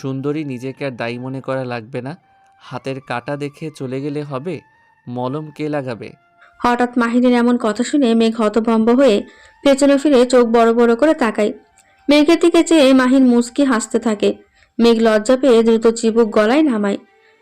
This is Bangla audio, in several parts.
সুন্দরী নিজেকে আর দায়ী মনে করা লাগবে না। হাতের কাটা দেখে চলে গেলে হবে মলম কে লাগাবে? হঠাৎ মাহিনের এমন কথা শুনে মেঘ হতভম্ব হয়ে পেছনে ফিরে চোখ বড় বড় করে তাকায়। মেঘের দিকে চেয়ে মাহিন মুচকি হাসতে থাকে। মেঘ লজ্জা পেয়ে দ্রুত চিবুক গলায় নামায়।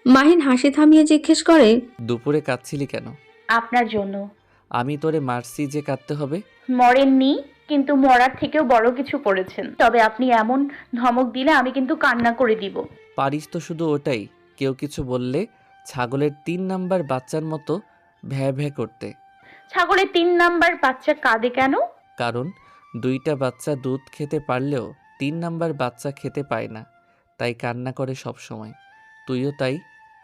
মাহিন হাসি থামিয়ে জিজ্ঞেস করে দুপুরে কাঁদছিলি কেন? আপনার জন্য। আমি তোরে মারছি যে কাঁদতে হবে। মরেননি? কিন্তু মরার থেকেও বড় কিছু করেছেন। তবে আপনি এমন ধমক দিলে আমি কিন্তু কান্না করে দিব। পারিস তো শুধু ওটাই কেউ কিছু বললে ছাগলের তিন নাম্বার বাচ্চার মতো ভ্যা ভ্যা করতে। ছাগলের তিন নাম্বার বাচ্চা কাঁদে কেন? কারণ দুইটা বাচ্চা দুধ খেতে পারলেও তিন নাম্বার বাচ্চা খেতে পায় না তাই কান্না করে সব সময়। তুইও তাই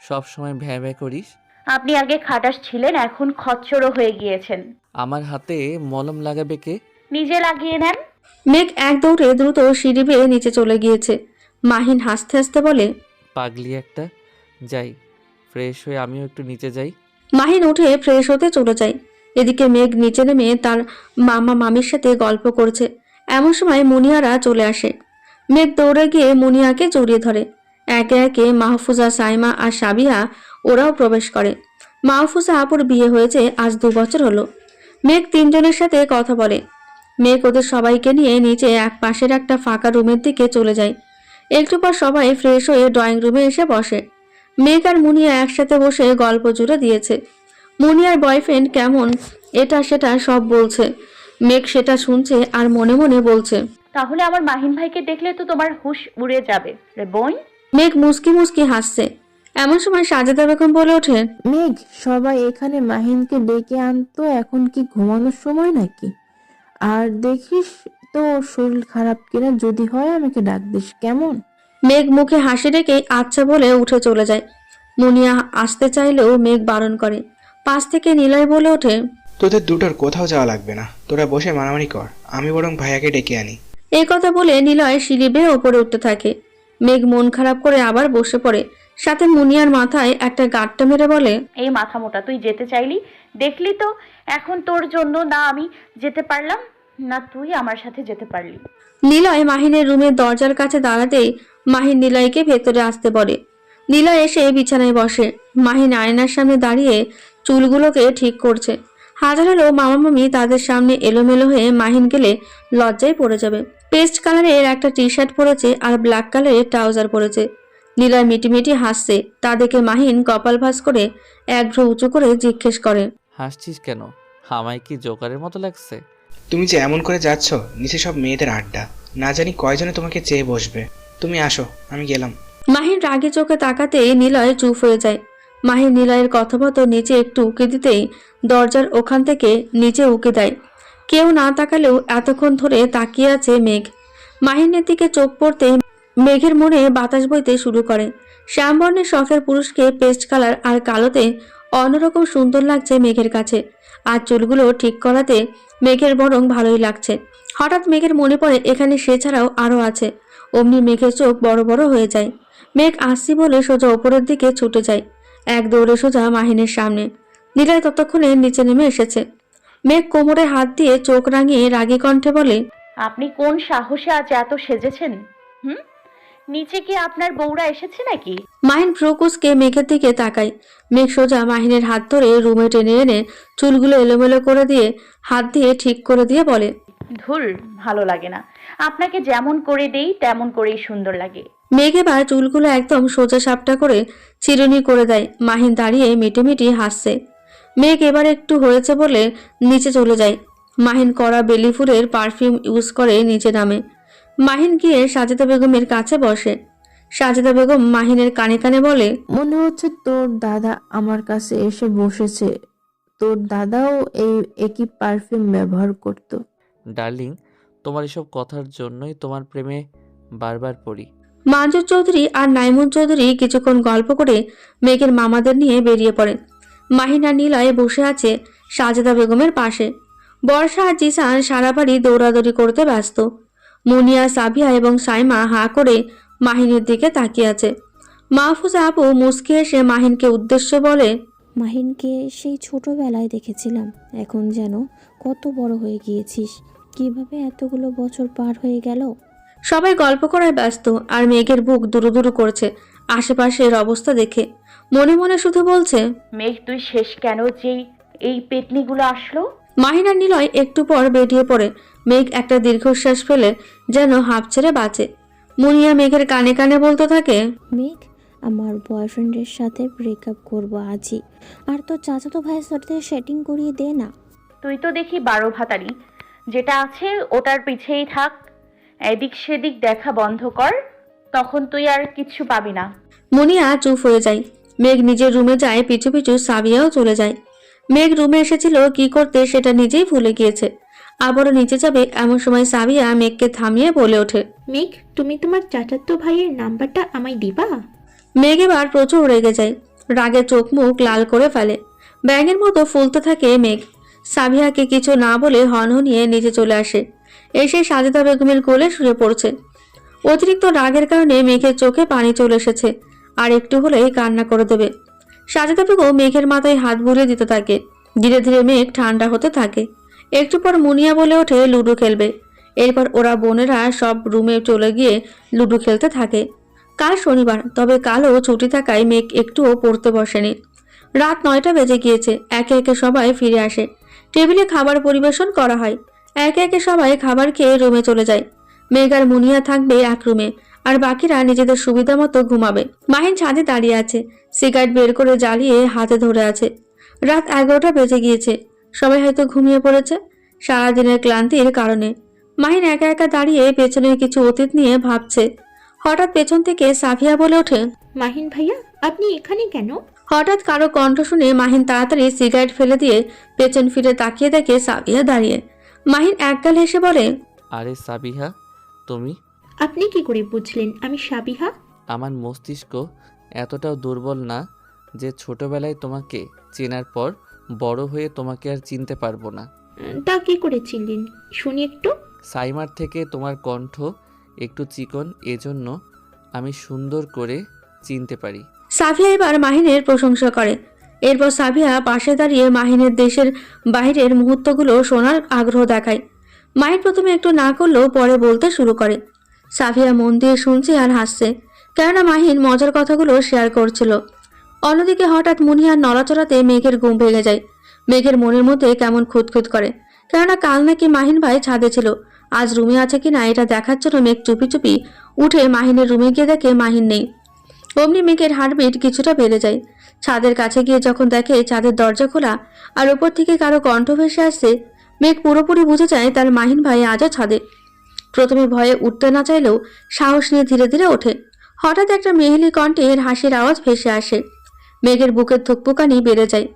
সব সময় ভ্যা ভ্যা করিস। আপনি আগে খাটাস ছিলেন এখন খচ্চরও হয়ে গিয়েছেন। আমার হাতে মলম লাগাবে কে? নিজে লাগিয়ে নেন? মেঘ এক দৌড়ে দ্রুত সিঁড়ি বেয়ে নিচে চলে গিয়েছে। মাহিন হাসতে হাসতে বলে পাগলি একটা যাই ফ্রেশ হয়ে আমিও একটু নিচে যাই। মাহিন উঠে ফ্রেশ হতে চলে যায়। এদিকে মেঘ নিচে নেমে তার মামা মামির সাথে গল্প করছে। এমন সময় মুনিয়ারা চলে আসে। মেঘ দৌড়ে গিয়ে মুনিয়াকে জড়িয়ে ধরে। একে একে মাহফুজা সাইমা আর সাবিহা ওরাও প্রবেশ করে। মাহফুজা আপুর বিয়ে হয়েছে আজ দু বছর হলো। মেঘ তিনজনের সাথে কথা বলে। মেঘ ওদের সবাইকে নিয়ে নিচে এক পাশের একটা ফাঁকা রুমের দিকে চলে যায়। একটু পর সবাই ফ্রেশ হয়ে ড্রয়িং রুমে এসে বসে। মেঘ আর মুনিয়া একসাথে বসে গল্প জুড়ে দিয়েছে। মুনিয়ার বয়ফ্রেন্ড কেমন এটা সেটা সব বলছে। মেঘ সেটা শুনছে আর মনে মনে বলছে। তাহলে আমার মাহিন ভাইকে দেখলে তো তোমার হুশ উড়ে যাবে রে বই মেঘ মুস্কি মুস্কি হাসছে। এমন সময় সাজেদা বেগম বলে ওঠে মেঘ সবাই এখানে মাহিনকে ডেকে আনতো এখন কি ঘুমানোর সময় নাকি? আর দেখিস তো ওর শরীর খারাপ কিনা যদি হয় আমাকে ডাক দিস কেমন? মেঘ মুখে হাসি রেখেই আচ্ছা বলে উঠে চলে যায়। মুনিয়া আসতে চাইলেও মেঘ বারণ করে। পাশ থেকে নিলয় বলে ওঠে তোদের দুটোর কোথাও যাওয়া লাগবে না তোরা বসে মারামারি কর আমি বরং ভাইয়াকে ডেকে আনি। এই কথা বলে নিলয় সিঁড়ি বেয়ে ওপরে উঠতে থাকে। মেঘ মন খারাপ করে আবার বসে পড়ে। সাথে মুনিয়ার মাথায় একটা গাঁটটা মেরে বলে এই মাথা মোটা তুই যেতে চাইলি? দেখলি তো এখন তোর জন্য না আমি যেতে পারলাম, না তুই আমার সাথে যেতে পারলি। নিলয় মাহিনের রুমের দরজার কাছে দাঁড়াতেই মাহিন নিলয়কে ভেতরে আসতে বলে। নিলয় এসে বিছানায় বসে। মাহিন আয়নার সামনে দাঁড়িয়ে চুলগুলোকে ঠিক করছে। হাজার হলেও মামা মামি তাদের সামনে এলোমেলো হয়ে মাহিন গেলে লজ্জায় পড়ে যাবে। পেস্ট কালারের একটা টি শার্ট পরেছে আর ব্ল্যাক কালারের ট্রাউজার পরেছে। নিলয় মিটিমিটি হাসছে। তা দেখে মাহিন কপাল ভাস করে এক ভ্রু উঁচু করে জিজ্ঞেস করে হাসছিস কেন? আমায় কি জোকারের মতো লাগছে? তুমি যে এমন করে যাচ্ছ নিচে সব মেয়েদের আড্ডা। না জানি কয়জনে তোমাকে চেয়ে বসবে। তুমি আসো আমি গেলাম। মাহিন রাগে চোখে তাকাতে নিলয় চুপ হয়ে যায়। মাহিন নিলয়ের কথোপকথন নিচে একটু উকি দিতেই দরজার ওখান থেকে নিচে উকি দেয়। কেউ না তাকালেও এতক্ষণ ধরে তাকিয়ে আছে মেঘ। মাহিনের দিকে চোখ পড়তে মেঘের মনে বাতাস বইতে শুরু করে। শ্যামবর্ণের শখের পুরুষকে পেস্ট কালার আর কালোতে অন্যরকম সুন্দর লাগছে মেঘের কাছে। আর চুলগুলো ঠিক করাতে মেঘের বরং ভালোই লাগছে। হঠাৎ মেঘের মনে পড়ে, এখানে সে ছাড়াও আরও আছে। অমনি মেঘের চোখ বড় বড় হয়ে যায়। মেঘ আসছি বলে সোজা ওপরের দিকে ছুটে যায়। এক দৌড়ে সোজা মাহিনের সামনে। নীলয় ততক্ষণে নিচে নেমে এসেছে। মেঘ কোমরে হাত দিয়ে চোখ রাঙিয়ে রাগী কণ্ঠে বলে, আপনি কোন সাহসে আজ এত সেজেছেন? হুম? নিচে কি আপনার বউরা এসেছে নাকি? মাহিন ফ্রোকুসকে মেঘের দিকে তাকায়। মেঘ সোজা মাহিনের হাত ধরে রুমে টেনে এনে চুলগুলো এলোমেলো করে দিয়ে হাত দিয়ে ঠিক করে দিয়ে বলে ধুর ভালো লাগে না। আপনাকে যেমন করে দেই তেমন করেই সুন্দর লাগে। মেঘ এবার চুলগুলো একদম সোজা সাপটা করে চিরুনি করে দেয়। মাহিন দাঁড়িয়ে মিটি মিটিমিটি হাসছে। মেঘ এবার একটু হয়েছে বলে নিচে চলে যায়। মাহিন করা বেলি ফুলের পারফিউম ইউজ করে নিচে নামে। মাহিন গিয়ে সাজেদা বেগমের কাছে বসে। সাজেদা বেগম মাহিনের কানে কানে বলে মনে হচ্ছে তোর দাদা আমার কাছে এসে বসেছে। তোর দাদাও এই একই পারফিউম ব্যবহার করত। ডার্লিং তোমার এসব কথার জন্যই তোমার প্রেমে বারবার পড়ি। মাজুর চৌধুরী আর নাইমুন চৌধুরী কিছুক্ষণ গল্প করে মেঘের মামাদের নিয়ে বেরিয়ে পড়ে। মাহিন আর নিলয় বসে আছে সাজেদা বেগমের পাশে। বর্ষা আর জিসান সারা বাড়ি দৌড়াদৌড়ি করতে ব্যস্ত। মুনিয়া সাবিয়া এবং সাইমা হা করে মাহিনের দিকে তাকিয়ে আছে। মাহফুজা আপু মুসকি এসে মাহিনকে উদ্দেশ্য বলে মাহিনকে সেই ছোটবেলায় দেখেছিলাম। এখন যেন কত বড় হয়ে গিয়েছিস। কীভাবে এতগুলো বছর পার হয়ে গেল? সবাই গল্প করায় ব্যস্ত আর মেঘের বুক দুরু দুরু করছে আশেপাশের অবস্থা দেখে। মনে মনে শুধু বলছে মেঘ তুই শেষ কেন? যেই এই পেতনিগুলো আসলো? মাহিনা নিলয় একটু পর বেরিয়ে পড়ে। মেঘ একটা দীর্ঘশ্বাস ফেলে যেন হাঁপ ছেড়ে বাঁচে। মুনিয়া মেঘের কানে কানে বলতে থাকে মেঘ আমার বয়ফ্রেন্ডের সাথে ব্রেকআপ করব আজই। আর তোর চাচাতো ভাইয়ের সাথে সেটিং করিয়ে দে না। তুই তো দেখি বারো ভাতারি। যেটা আছে ওটার পিছেই থাক। এদিক সেদিক দেখা বন্ধ কর। তখন তুই আর কিচ্ছু পাবি না। মুনিয়া চুপ হয়ে যায়। মেঘ নিজের রুমে যায় পিছু পিছু সাবিয়াও চলে যায়। মেঘ রুমে এসেছিল কি করতে সেটা নিজেই ভুলে গিয়েছে। আবারও নিচে যাবে এমন সময় সাবিয়া মেঘকে থামিয়ে বলে ওঠে। মেঘ তুমি তোমার চাচাতো ভাইয়ের নাম্বারটা আমায় দিবা? মেঘ এবার প্রচুর রেগে যায়। রাগে চোখ মুখ লাল করে ফেলে। ব্যাঙের মতো ফুলতে থাকে মেঘ। সাবিয়াকে কিছু না বলে হনহনিয়ে নিচে চলে আসে। এসে সাজেদা বেগমের কোলে শুয়ে পড়ছে। অতিরিক্ত রাগের কারণে মেঘের চোখে পানি চলে এসেছে। আর একটু হলেই কান্না করে দেবে। সাজেদা বেগম মেঘের মাথায় হাত বুলিয়ে দিতে থাকে। ধীরে ধীরে মেঘ ঠান্ডা হতে থাকে। একটু পর মুনিয়া বলে ওঠে, লুডো খেলবে। এরপর ওরা বোনেরা সব রুমে চলে গিয়ে লুডো খেলতে থাকে। কাল শনিবার, তবে কালও ছুটি থাকায় মেঘ একটুও পড়তে বসেনি। রাত নয়টা বেজে গিয়েছে, একে একে সবাই ফিরে আসে। টেবিলে খাবার পরিবেশন করা হয়। একে একে সবাই খাবার খেয়ে রুমে চলে যায়। মেঘ আর মুনিয়া থাকবে এক রুমে। আর বাকিরা নিজেদের সুবিধা মতো ঘুমাবে। মাহিন ছাদে দাঁড়িয়ে আছে। সিগারেট বের করে জ্বালিয়ে হাতে ধরে আছে। রাত এগারোটা বেজে গিয়েছে। সবাই হয়তো ঘুমিয়ে পড়েছে। সারাদিনের ক্লান্তির কারণে। মাহিন একা একা দাঁড়িয়ে পেছনের কিছু অতীত নিয়ে ভাবছে। হঠাৎ পেছন থেকে সাফিয়া বলে ওঠে মাহিন ভাইয়া আপনি এখানে কেন? হঠাৎ কারও কণ্ঠ শুনে মাহিন তাড়াতাড়ি সিগারেট ফেলে দিয়ে পেছন ফিরে তাকিয়ে দেখে সাবিয়া দাঁড়িয়ে। মাহিন একগাল হেসে বলে আরে সাবিহা তুমি আপনি কি করে বুঝলেন আমি সাবিহা? আমার মস্তিষ্ক এতটাও দুর্বল না যে ছোটবেলায় তোমাকে চেনার পর বড় হয়ে তোমাকে আর চিনতে পারব না। উম, তা কি করে চিনলেন? শুনি একটু। সাইমার থেকে তোমার কণ্ঠ একটু চিকন এজন্য আমি সুন্দর করে চিনতে পারি। সাফিয়া এবার মাহিনের প্রশংসা করে। এরপর সাফিয়া পাশে দাঁড়িয়ে মাহিনের দেশের বাইরের মুহূর্তগুলো শোনার আগ্রহ দেখায়। মাহিন প্রথমে একটু না করলেও পরে বলতে শুরু করে। সাফিয়া মন দিয়ে শুনছে আর হাসছে। কেননা মাহিন মজার কথাগুলো শেয়ার করছিল। অন্যদিকে হঠাৎ মুনিয়ার নড়াচড়াতে মেঘের ঘুম ভেঙে যায়। মেঘের মনের মধ্যে কেমন খুঁতখুত করে। কেননা কাল নাকি মাহিন ভাই ছাদে ছিল। আজ রুমে আছে কিনা এটা দেখার জন্য মেঘ চুপি চুপি উঠে মাহিনের রুমে গিয়ে দেখে মাহিন নেই। অমনি মেঘের হার্টবিট কিছুটা বেড়ে যায়। ছাদের কাছে গিয়ে যখন দেখে ছাদের দরজা খোলা আর ওপর থেকে কারও কণ্ঠ ভেসে আসছে মেঘ পুরোপুরি বুঝে যায় তার মাহিন ভাই আজও ছাদে। প্রথমে ভয়ে উঠতে না চাইলেও সাহস নিয়ে ধীরে ধীরে ওঠে। হঠাৎ একটা মেহেলি কণ্ঠে এর হাসির আওয়াজ ভেসে আসে। মেঘের বুকের থুকপুকানি বেড়ে যায়।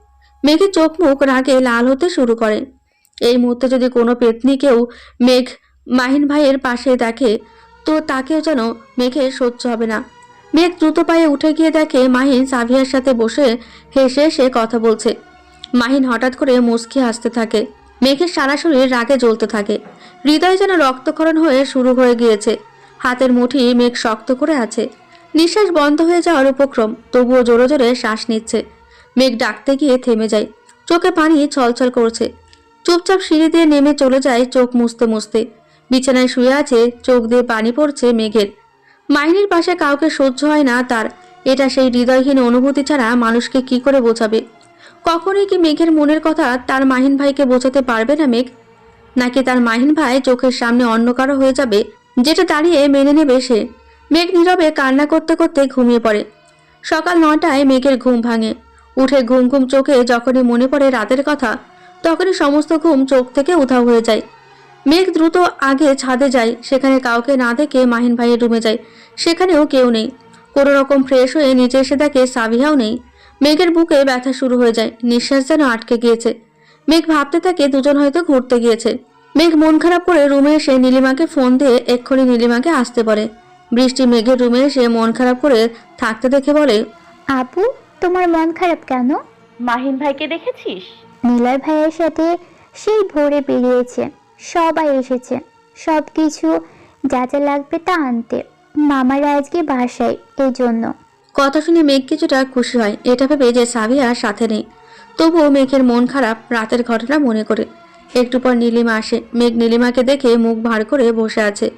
মেঘের চোখ মুখ রাগে লাল হতে শুরু করে। এই মুহূর্তে যদি কোনো পেতনিকেও মেঘ মাহিন ভাইয়ের পাশে দেখে, তো তাকেও যেন মেঘের সহ্য হবে না। মেঘ দ্রুত পায়ে উঠে গিয়ে দেখে মাহিন সাভিয়ার সাথে বসে হেসে সে কথা বলছে। মাহিন হঠাৎ করে মুচকি হাসতে থাকে। মেঘের সারা শরীর রাগে জ্বলতে থাকে। হৃদয় যেন রক্তক্ষরণ হয়ে শুরু হয়ে গিয়েছে। হাতের মুঠি মেঘ শক্ত করে আছে। নিঃশ্বাস বন্ধ হয়ে যাওয়ার উপক্রম, তবুও জোরে জোরে শ্বাস নিচ্ছে। মেঘ ডাকতে গিয়ে থেমে যায়। চোখে পানি ছলছল করছে। চুপচাপ সিঁড়ি দিয়ে নেমে চলে যায় চোখ মুছতে মুছতে। বিছানায় শুয়ে আছে, চোখ দিয়ে পানি পড়ছে মেঘের। মাইনের পাশে কাউকে সহ্য হয় না তার। এটা সেই হৃদয়হীন অনুভূতি ছাড়া মানুষকে কি করে বোঝাবে? কখনোই কি মেঘের মনের কথা তার মাহিন ভাইকে বোঝাতে পারবে না মেঘ? নাকি তার মাহিন ভাই চোখের সামনে অন্য কারও হয়ে যাবে, যেটা দাঁড়িয়ে মেনে নেবে সে। মেঘ নীরবে কান্না করতে করতে ঘুমিয়ে পড়ে। সকাল নটায় মেঘের ঘুম ভাঙে। উঠে ঘুম ঘুম চোখে যখনই মনে পড়ে রাতের কথা, তখনই সমস্ত ঘুম চোখ থেকে উধাও হয়ে যায়। মেঘ দ্রুত আগে ছাদে যায়, সেখানে কাউকে না দেখে মাহিন ভাইয়ের রুমে যায়। সেখানেও কেউ নেই। কোনো রকম ফ্রেশ হয়ে নিচে এসে দেখে সাবিহাও নেই। মেঘের বুকে ব্যথা শুরু হয়ে যায়, নিঃশ্বাস যেন আটকে গিয়েছে। মেঘ ভাবতে থাকে দুজন হয়তো ঘুরতে গিয়েছে। মেঘ মন খারাপ করে রুমে এসে নীলিমাকে ফোন দিয়ে এক্ষুনি নীলিমাকে আসতে পারে বৃষ্টি মেঘের রুমে এসে মন খারাপ করে থাকতে দেখে বলে আপু তোমার মন খারাপ কেন? মাহিন ভাইকে দেখেছিস? নীলয় ভাইয়ের সাথে সেই ভোরে বেরিয়েছে। সবাই এসেছে। সব কিছু যা যা লাগবে তা আনতে। মামারা আজকে বাসায় এই জন্য কথা শুনে মেঘ কিছুটা খুশি হয়। এটা ভেবে যে সাবিয়া সাথে নেই। তবুও মেঘের মন খারাপ রাতের ঘটনা মনে করে। একটু পর নীলিমা আসে। মেঘ নীলিমাকে দেখে মুখ ভার করে বসে আছে।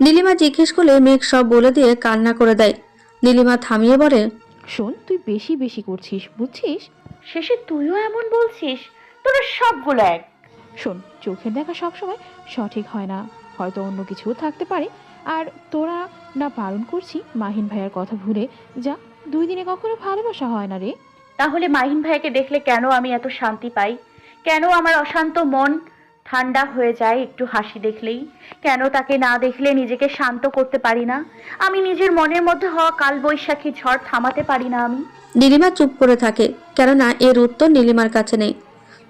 নীলিমা জিজ্ঞেস করলে মেঘ সব বলে দিয়ে কান্না করে দেয়। নীলিমা থামিয়ে বলে শোন তুই বেশি বেশি করছিস বুঝছিস? শেষে তুইও এমন বলছিস? তোরা সবগুলো এক। শোন চোখের দেখা সবসময় সঠিক হয় না। হয়তো অন্য কিছুও থাকতে পারে। আর তোরা না বারণ করছি মাহিন ভাইয়ার কথা ভুলে। যা দুই দিনে কখনো ভালোবাসা হয় না রে। তাহলে মাহিন ভাইকে দেখলে কেন আমি এত শান্তি পাই? কেন আমার অশান্ত মন ঠান্ডা হয়ে যায় একটু হাসি দেখলেই? কেন তাকে না দেখলে নিজেকে শান্ত করতে পারি না? আমি নিজের মনের মধ্যে হওয়া কালবৈশাখী ঝড় থামাতে পারি না আমি। নীলিমা চুপ করে থাকে কেননা এর উত্তর নীলিমার কাছে নেই।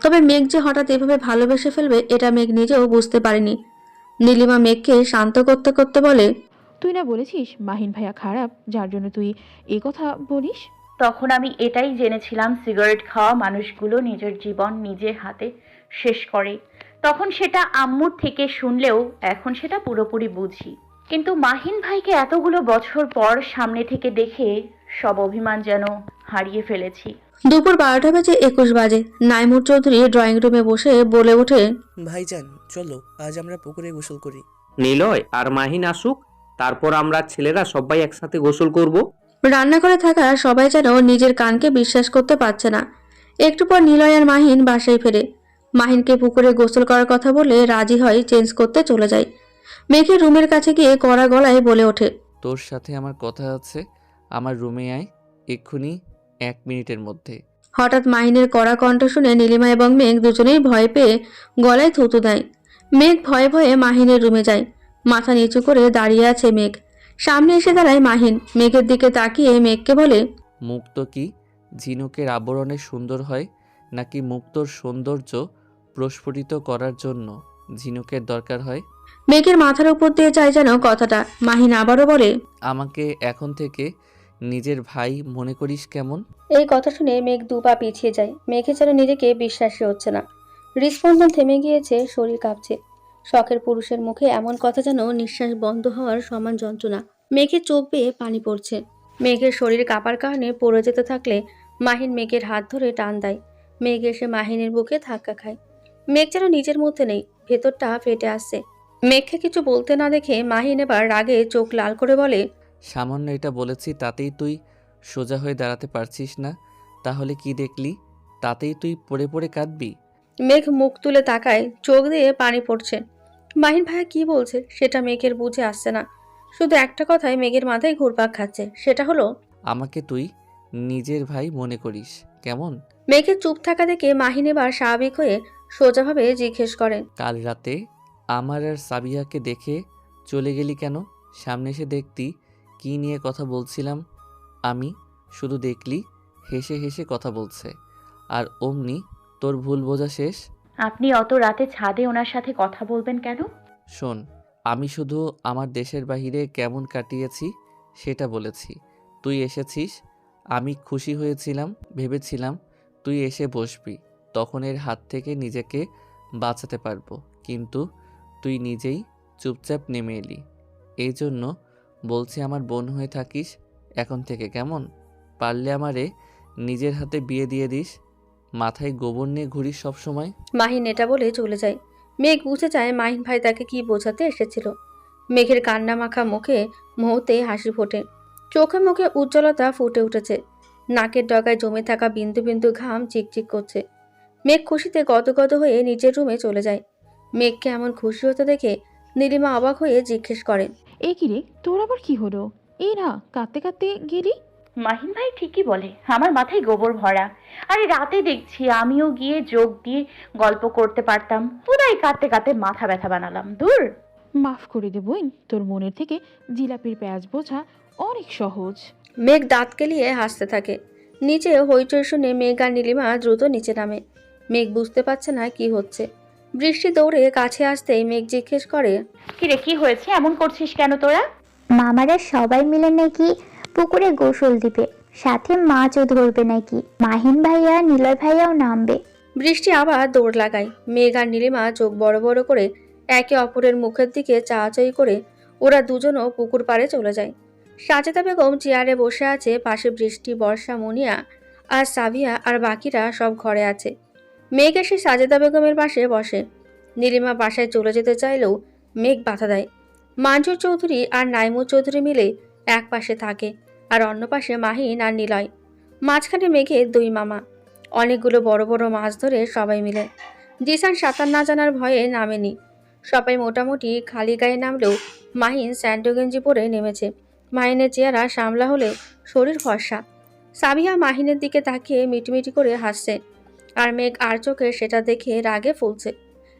তবে মেঘ যে হঠাৎ এভাবে ভালোবেসে ফেলবে এটা মেঘ নিজেও বুঝতে পারেনি। নীলিমা মেঘকে শান্ত করতে করতে বলে তুই না বলেছিস মাহিন ভাইয়া খারাপ যার জন্য তুই এ কথা বলিস? তখন আমি এটাই জেনেছিলাম সিগারেট খাওয়া মানুষগুলো নিজের জীবন নিজের হাতে শেষ করে। তখন সেটা আম্মুর থেকে শুনলেও এখন সেটা পুরোপুরি বুঝি। কিন্তু মাহিন ভাইকে এতগুলো বছর পর সামনে থেকে দেখে সব অভিমান যেন হারিয়ে ফেলেছি। দুপুর বারোটা বেজে একুশ বাজে। নাইমুর চৌধুরী ড্রয়িং রুমে বসে বলে ওঠে ভাইজান চলো আজ আমরা পুকুরে গোসল করি। নিলয় আর মাহিন আসুক তারপর আমরা ছেলেরা সবাই একসাথে গোসল করব। রান্নাঘরে থাকা সবাই যেন নিজের কানকে বিশ্বাস করতে পারছে না। একটু পর নিলয় আর মাহিন বাসায় ফেরে। মাহিনকে পুকুরে গোসল করার কথা বলে রাজি হয় চেঞ্জ করতে চলে যায়। মেঘে রুমের কাছে গিয়ে কড়া গলায় বলে ওঠে তোর সাথে আমার কথা আছে আমার রুমে আয় এক্ষুনি এক মিনিটের মধ্যে। হঠাৎ মাহিনের কড়া কণ্ঠ শুনে নীলিমা এবং মেঘ দুজনেই ভয় পেয়ে গলায় থুতু দেয়। মেঘ ভয়ে ভয়ে মাহিনের রুমে যায়। মাথা নিচু করে দাঁড়িয়ে আছে মেঘ। সামনে এসে দাঁড়ায় মাহিন। মেঘের দিকে তাকিয়ে মেঘকে বলে মুক্ত কি? ঝিনুকের আবরণে সুন্দর হয় নাকি মুক্তর সৌন্দর্য প্রস্ফুটিত করার জন্য ঝিনুকের দরকার হয়? মেঘের মাথার উপর দিয়ে যায় যেন কথাটা। মাহিন আবারও বলে আমাকে এখন থেকে নিজের ভাই মনে করিস কেমন? এই কথা শুনে মেঘ দু পা পিছিয়ে যায়। মেঘে যেন নিজেকে বিশ্বাসী হচ্ছে না। হৃস্পন্দন থেমে গিয়েছে শরীর কাঁপছে। শখের পুরুষের মুখে এমন কথা যেন নিঃশ্বাস বন্ধ হওয়ার সমান যন্ত্রণা। মেঘে চোখ বেয়ে পানি পড়ছে। মেঘের শরীর কাঁপার কারণে পড়ে যেতে থাকলে মাহিন মেঘের হাত ধরে টান দেয়। মেঘ এসে মাহিনের বুকে ধাক্কা খায়। মেঘ যেন নিজের মধ্যে নেই ভেতরটা ফেটে আসছে। মেঘকে কিছু বলতে না দেখে মাহিন এবার রাগে চোখ লাল করে বলে সামান্য এটা বলেছি তাতেই তুই সোজা হয়ে দাঁড়াতে পারছিস না। তাহলে কি দেখলি? তাতেই তুই পড়ে পড়ে কাঁদবি? মেঘ মুখ তুলে তাকায় চোখ দিয়ে পানি পড়ছে। মাহিন ভাইয়া কি বলছে সেটা মেঘের বুঝে আসছে না। শুধু একটা কথায় মেঘের মাথায় ঘুরপাক খাচ্ছে সেটা হলো আমাকে তুই নিজের ভাই মনে করিস কেমন? মেঘের চুপ থাকা দেখে মাহিন এবার স্বাভাবিক হয়ে সোজাভাবে জিজ্ঞেস করেন কাল রাতে আমার আর সাবিয়াকে দেখে চলে গেলি কেন? সামনে এসে দেখতি কি নিয়ে কথা বলছিলাম। আমি শুধু দেখলি হেসে হেসে কথা বলছে আর অমনি তোর ভুল বোঝা শেষ। আপনি অত রাতে ছাদে ওনার সাথে কথা বলবেন কেন? শোন, আমি শুধু আমার দেশের বাহিরে কেমন কাটিয়েছি সেটা বলেছি। তুই এসেছিস, আমি খুশি হয়েছিলাম, ভেবেছিলাম তুই এসে বসবি, তখন এর হাত থেকে নিজেকে বাঁচাতে পারব। কিন্তু তুই নিজেই চুপচাপ নেমে এলি। এই জন্য বলছি আমার বোন হয়ে থাকিস এখন থেকে, কেমন? পারলে আমারে নিজের হাতে বিয়ে দিয়ে দিস মাথায় গোবর নিয়ে ঘুরিস সব সময় মাহিন এটা বলে চলে যায়। মেঘ বুঝে যায় মাহিন ভাই তাকে কি বোঝাতে এসেছিল। মেঘের কান্না মাখা মুখে মুহূর্তে হাসি ফোটে। চোখে মুখে উজ্জ্বলতা ফুটে উঠেছে। নাকের ডগায় জমে থাকা বিন্দু বিন্দু ঘাম চিকচিক করছে। মেঘ খুশিতে গদগদ হয়ে নিজের রুমে চলে যায়। মেঘকে এমন খুশি হতে দেখে নীলিমা অবাক হয়ে জিজ্ঞেস করেন এ কি রে? তোর আবার কি হলো? এই না কাঁদতে কাঁদতে গেলি? মাহিন ভাই ঠিকই বলে আমার মাথায় গোবর ভরা। আরে রাতে দেখছি আমিও গিয়ে যোগ দিয়ে গল্প করতে পারতাম। পুরাই কাঁদতে কাঁদতে মাথা ব্যথা বানালাম। দূর। মাফ করে দে বোন তোর মনের থেকে জিলাপির পেঁয়াজ বোঝা অনেক সহজ। মেঘ দাঁত কেলিয়ে হাসতে থাকে। নিচে হইচই শুনে মেঘ আর নীলিমা দ্রুত নিচে নামে। মেঘ বুঝতে পারছে না কি হচ্ছে। বৃষ্টি দৌড়ে কাছে আসতেই মেঘ জিজ্ঞেস করে কিরে কি হয়েছে? এমন করছিস কেন তোরা? মামারা সবাই মিলে নাকি পুকুরে গোসল দিবে। সাথে মাছও ধরবে নাকি? মাহিন ভাইয়া, নিলয় ভাইয়াও নামবে। বৃষ্টি আবার দৌড় লাগায়। মেঘ আর নীলিমা চোখ বড় বড় করে একে অপরের মুখের দিকে চাচাই করে ওরা দুজনও পুকুর পাড়ে চলে যায়। সাজেদা বেগম চেয়ারে বসে আছে, পাশে বৃষ্টি, বর্ষা, মুনিয়া আর সাভিয়া আর বাকিরা সব ঘরে আছে। মেঘ এসে সাজেদা বেগমের পাশে বসে। নীলিমা বাসায় চলে যেতে চাইলেও মেঘ বাধা দেয়। মাঞ্জুর চৌধুরী আর নাইমুর চৌধুরী মিলে এক পাশে থাকে। আর অন্য পাশে মাহিন আর নিলয়। মাঝখানে মেঘে দুই মামা। অনেকগুলো বড় বড় মাছ ধরে সবাই মিলে। জিসান সাঁতার না জানার ভয়ে নামেনি। সবাই মোটামুটি খালি গায়ে নামলেও মাহিন স্যান্ডো গেঞ্জি পরে নেমেছে। মাহিনের চেহারা সামলা হলেও শরীর ফর্সা। সাবিহা মাহিনের দিকে তাকিয়ে মিটিমিটি করে হাসছে। আর মেঘ আর চোখে সেটা দেখে রাগে ফুলছে।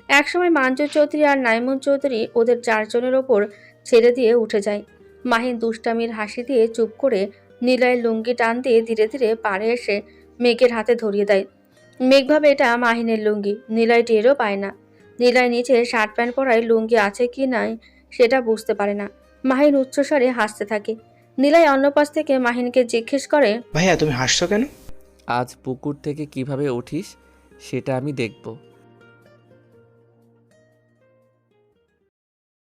একসময় মাঞ্জু চৌধুরী আর নাইমুন চৌধুরী ওদের চারজনের ওপর ছেড়ে দিয়ে উঠে যায়। মাহিন দুষ্টামির হাসি দিয়ে চুপ করে নীলয়ের লুঙ্গি টান দিয়ে ধীরে ধীরে পাড়ে এসে মেঘের হাতে ধরিয়ে দেয়। মেঘ ভাবে এটা মাহিনের লুঙ্গি নীলয় টেরও পায় না। নীলয় নিচে শার্ট প্যান্ট পরায় লুঙ্গি আছে কি নাই সেটা বুঝতে পারে না। মাহিন উচ্চস্বরে হাসতে থাকে। নীলয় অন্য পাশ থেকে মাহিনকে জিজ্ঞেস করে ভাইয়া তুমি হাসছো কেন? আজ পুকুর থেকে কীভাবে উঠিস সেটা আমি দেখব।